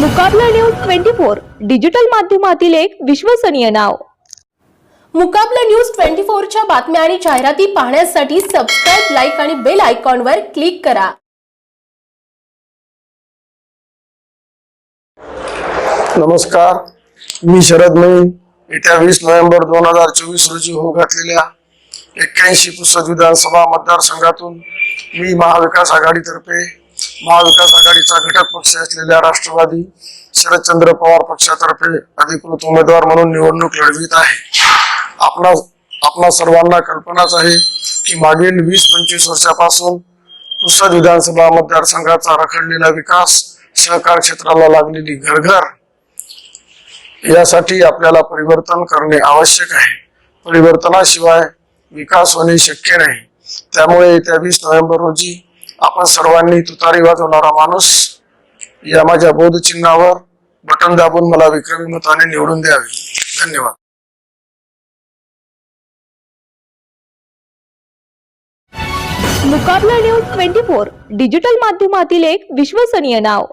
Mukabla news twenty four digital माध्यमातील एक विश्वसनीय नाव. मुकाबला न्यूज ट्वेंटी च्या बातम्या आणि जाहिराती पाहण्यासाठी सबस्क्राईब लाईक आणि बेल आयकॉनवर क्लिक करा. नमस्कार. मी शरद मैन येत्या वीस नोव्हेंबर दोन हजार चोवीस रोजी होऊ घातलेल्या एक्क्याऐंशी पुसद विधानसभा मतदारसंघातून मी महाविकास आघाडीतर्फे महाविकास आघाडीचा घटक पक्ष असलेल्या राष्ट्रवादी शरदचंद्र पवार पक्षातर्फे अधिकृत उमेदवार म्हणून निवडणूक लढवित आहे. आपणा आपणा सर्वांना कल्पनाच आहे की मागील वीस पंचवीस वर्षापासून पुसद विधानसभा मतदारसंघाचा रखडलेला विकास सहकार क्षेत्राला लागलेली घरघर यासाठी आपल्याला परिवर्तन करणे आवश्यक आहे. परिवर्तनाशिवाय विकास होणे शक्य नाही. त्यामुळे येत्या वीस नोव्हेंबर रोजी आपण सर्वांनी तुतारी वाजवणारा माणूस या माझ्या बोध चिन्हावर बटन दाबून मला विक्रमी मताने निवडून द्यावे. धन्यवाद. Mukabla news twenty four digital माध्यमातील एक विश्वसनीय नाव.